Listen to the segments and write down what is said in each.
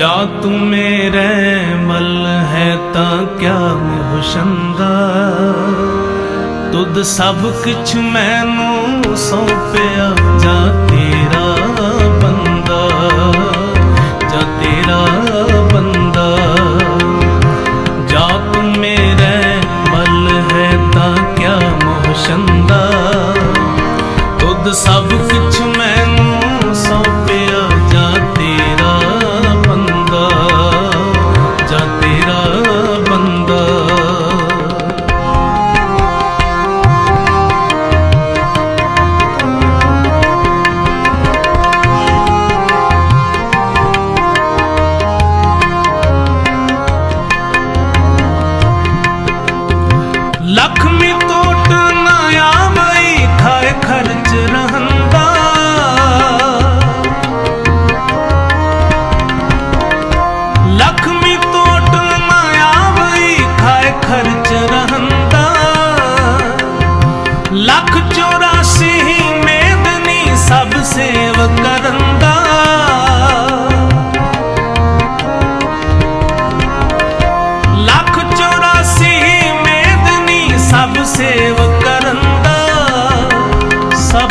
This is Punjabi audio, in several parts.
ਜਾ ਤੂੰ ਮੇਰੇ ਮਲ ਹੈ ਤਾਂ ਕਿਆ ਮੁਹਸ਼ੰਦਾ? ਤੁਧ ਸਭ ਕੁਛ ਮੈਨੂੰ ਸੌਂਪਿਆ ਜਾ ਤੇਰਾ ਬੰਦਾ, ਜਾ ਤੇਰਾ ਬੰਦਾ। ਜਾ ਤੂੰ ਮੇਰੇ ਮਲ ਹੈ ਤਾਂ ਕਿਆ ਮੁਹਸ਼ੰਦਾ? ਤੁਧ ਸਭ आँख में तो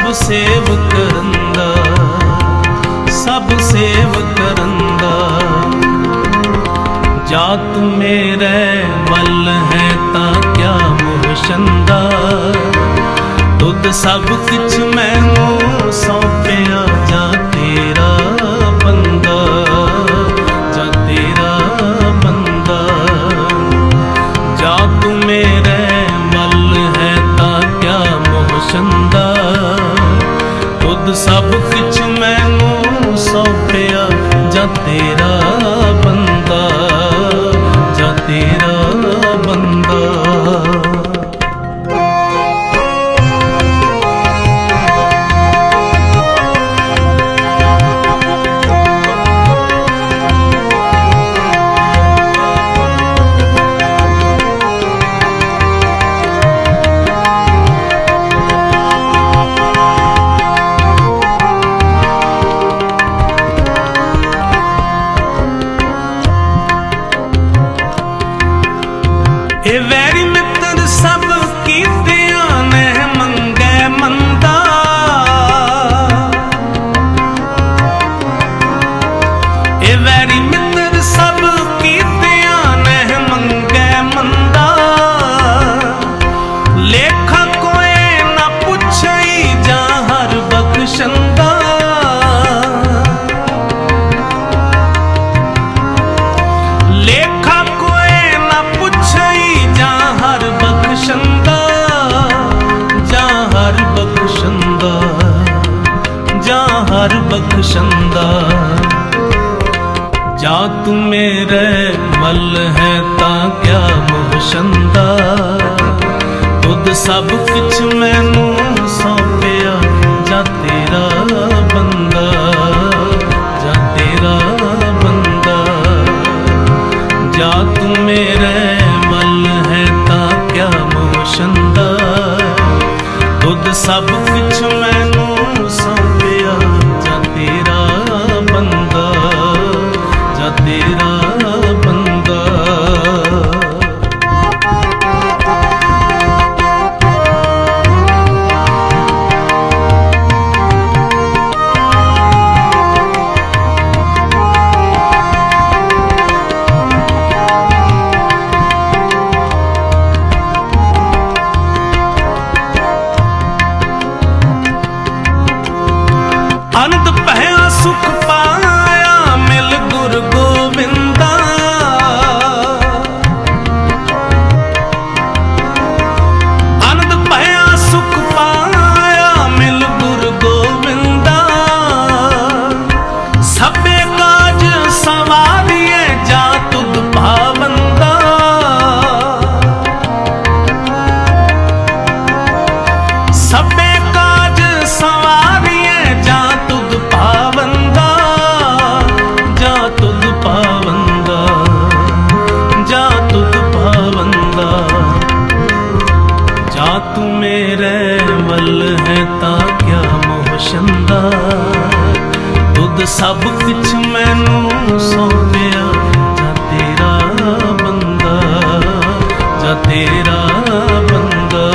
ਸਭ ਸੇਵ ਕਰੰਦਾ, ਸਭ ਸੇਵ ਕਰਨ ਦਾ ਜਾਤ ਮੇਰੇ ਮਲ ਹੈ ਤਾਂ ਕਿਆ ਮੁਹਸ਼ੰਦਾ ਤੁਧ ਸਭ ਕੁਛ ਮੈਨੂੰ ਸੌਂਪਿਆ ਜਾ ਸਭ ਕੁਛ ਮੈਨੂੰ ਸੌਂਪਿਆ ਜਾ ਤੇਰਾ ਬਖਸ਼ੰਦਾ ਜਾ ਤੂੰ ਮੇਰੇ ਮਲ ਹੈ ਤਾਂ ਕਿਆ ਮੁਹਸ਼ੰਦਾ ਤੁਧ ਸਭ ਕੁਛ ਮੈਨੂੰ ਸੌਂਪਿਆ, ਜਾ ਤੇਰਾ ਬੰਦਾ, ਜਾ ਤੇਰਾ ਬੰਦਾ। ਜਾ ਤੂੰ ਮੇਰੇ ਮਲ ਹੈ ਤਾਂ ਕਿਆ ਮੋਸ਼ੰਦਾ ਤੁਧ ਸਭ ਕੁਛ ਸਭ ਕੁਝ ਮੈਨੂੰ ਸੌਂਦਿਆ ਜਾਂ ਤੇਰਾ ਬੰਦਾ, ਜਾਂ ਤੇਰਾ ਬੰਦਾ।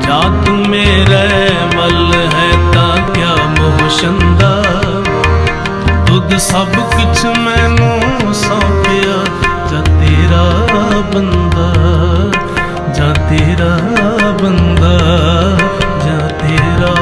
ਜਾਂ ਤੂੰ ਮੇਰੇ ਮਲ ਹੈ ਤਾਂ ਕਿਆ ਮੋਸ਼ੰਦਾ ਤੁਧ ਸਭ ਕੁਝ ਮੈਨੂੰ ਸੌਂਦਿਆ ਜਾਂ ਤੇਰਾ ਬੰਦਾ, ਜਾਂ ਤੇਰਾ ਬੰਦਾ, ਜਾਂ ਤੇਰਾ